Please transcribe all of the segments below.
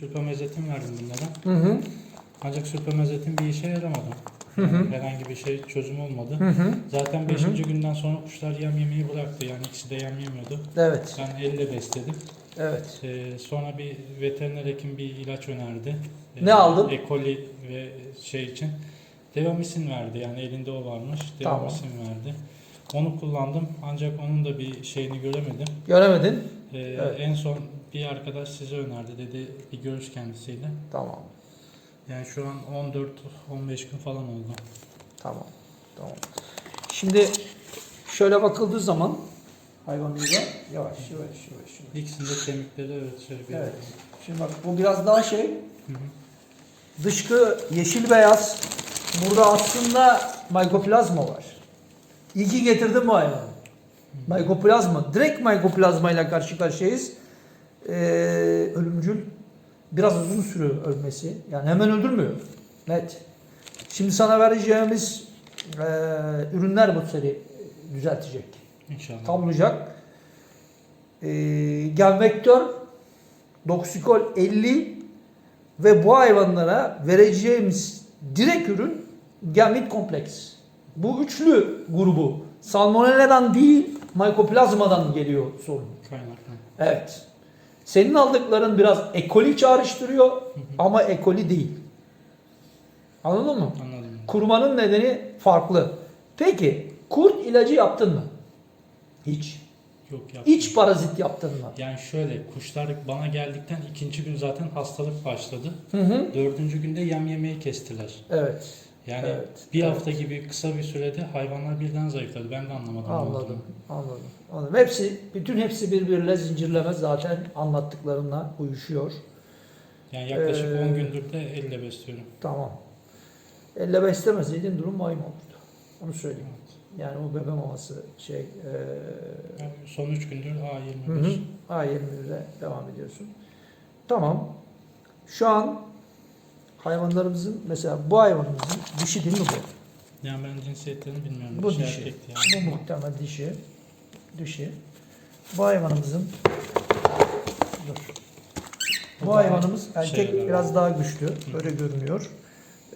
Sülpamezetin verdim bunlara. Hı hı. Ancak sülpamezetin bir işe yaramadı. Hı hı. Yani herhangi bir şey çözüm olmadı. Hı hı. Zaten 5. günden sonra kuşlar yem yemeyi bıraktı. Yani ikisi de yem yemiyordu. Evet. Ben elle besledim. Evet. Ee, sonra bir veteriner hekim bir ilaç önerdi. Ee, Ne aldın? E. coli ve şey için. Devamisin verdi. Yani elinde o varmış. Tamam. Devamisin verdi. Onu kullandım. Ancak onun da bir şeyini göremedim. Göremedin. Ee, Evet. En son bir arkadaş size önerdi. Dedi bir görüş kendisiyle. Tamam. Yani şu an 14-15 gün falan oldu. Tamam. Tamam. Şimdi şöyle bakıldığı zaman hayvanımıza yavaş yavaş yavaş. yavaş. İkisinde kemikleri evet şöyle bir Evet. Şimdi bak bu biraz daha şey. Hı hı. Dışkı yeşil beyaz. Burada aslında mykoplazma var. İyi ki getirdim bu hayvanı. Mykoplazma. Direkt mykoplazma ile karşı karşıyayız. Ee, ölümcül. Biraz uzun sürüyor ölmesi. Yani hemen öldürmüyor. Net. Şimdi sana vereceğimiz e, ürünler bu seri düzeltecek. İnşallah. Tablayacak. E, gen vektör, doksikol 50 ve bu hayvanlara vereceğimiz direkt ürün gemit kompleks. Bu üçlü grubu salmonella'dan değil mykoplazmadan geliyor sorun. Kaynaklı. Evet. Senin aldıkların biraz ekoli çağrıştırıyor ama ekoli değil. Anladın mı? Anladım. Kurmanın nedeni farklı. Peki kurt ilacı yaptın mı? Hiç. Yok yaptım. İç parazit yaptın mı? Yani şöyle kuşlar bana geldikten ikinci gün zaten hastalık başladı. Hı hı. Dördüncü günde yem yemeyi kestiler. Evet. Yani Evet, bir evet. hafta gibi kısa bir sürede hayvanlar birden zayıfladı. Ben de anlamadım. Anladım. Anladım. Anladım. Hepsi, bütün hepsi birbiriyle zincirleme zaten anlattıklarına uyuşuyor. Yani yaklaşık Ee, 10 gündür de elle besliyorum. Tamam. Elle beslemeseydin durum vahim olurdu. Onu söyleyeyim. Evet. Yani o bebe maması şey eee Yani son 3 gündür Hı hı. A25. A21'e devam ediyorsun. Tamam. Şu an hayvanlarımızın mesela bu hayvanımızın dişi değil mi bu? Yani ben cinsiyetlerini bilmiyorum. Bu Dişi dişi. erkekti yani. Bu muhtemel dişi. Dişi. Bu hayvanımızın dur. Bu hayvanımız erkek şeyler biraz daha güçlü. Böyle görünüyor.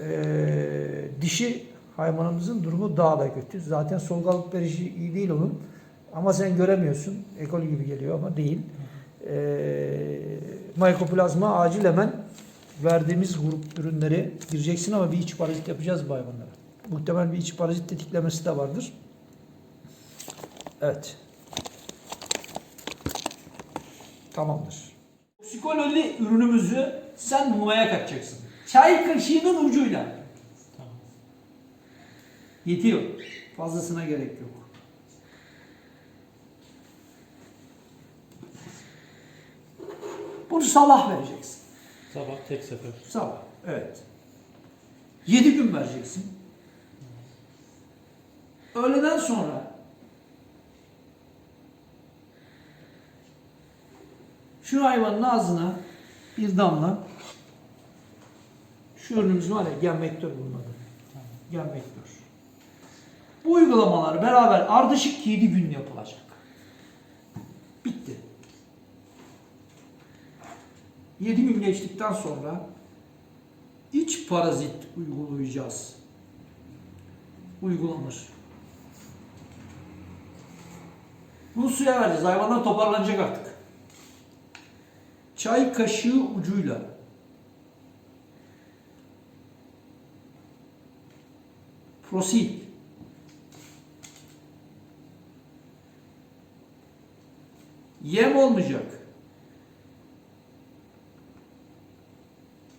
Ee, dişi hayvanımızın durumu daha da kötü. Zaten solgalık verişi iyi değil onun. Ama sen göremiyorsun. Ekol gibi geliyor ama değil. Ee, Mykoplazma acil hemen verdiğimiz grup ürünleri gireceksin ama bir iç parazit yapacağız bu hayvanlara. Muhtemel bir iç parazit tetiklemesi de vardır. Evet. Tamamdır. Psikolojik ürünümüzü sen mumaya kaçacaksın. Çay kaşığının ucuyla. Tamam. Yetiyor. Fazlasına gerek yok. Bunu sabah vereceksin. Sabah tek sefer. Sabah. Evet. 7 gün vereceksin. Öğleden sonra şu hayvanın ağzına bir damla şu ürünümüz var ya gen vektör bunun adı. Vektör. Bu uygulamalar beraber ardışık 7 gün yapılacak. 7 gün geçtikten sonra iç parazit uygulayacağız. Uygulanır. Bunu suya vereceğiz. Hayvanlar toparlanacak artık. Çay kaşığı ucuyla Proceed. Yem olmayacak.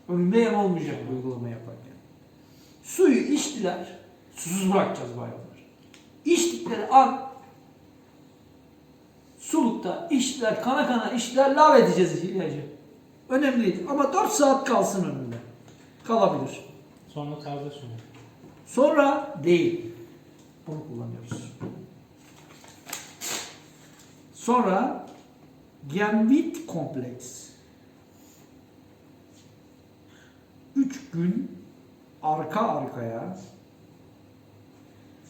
Yem olmayacak bu uygulama yaparken. Suyu içtiler. Susuz bırakacağız bu hayvanları. İçtikleri an sulukta içtiler, kana kana içtiler, lav edeceğiz ilacı. Önemli değil. Ama 4 saat kalsın önünde. Kalabilir. Sonra taze su. Sonra değil. Bunu kullanıyoruz. Sonra Genvit kompleks. 3 gün arka arkaya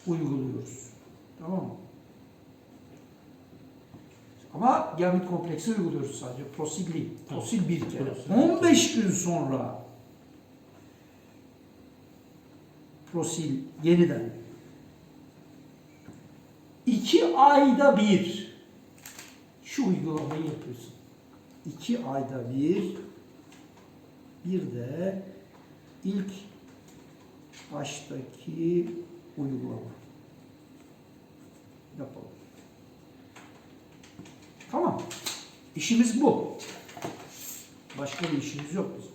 uyguluyoruz. Tamam mı? Ama gamit kompleksi uyguluyoruz sadece. Prosil değil. Prosil bir kere. Prosil. 15 gün sonra prosil yeniden 2 ayda bir şu uygulamayı yapıyorsun. 2 ayda bir bir de ilk baştaki uygulama yapalım. Tamam. İşimiz bu. Başka bir işimiz yok bizim.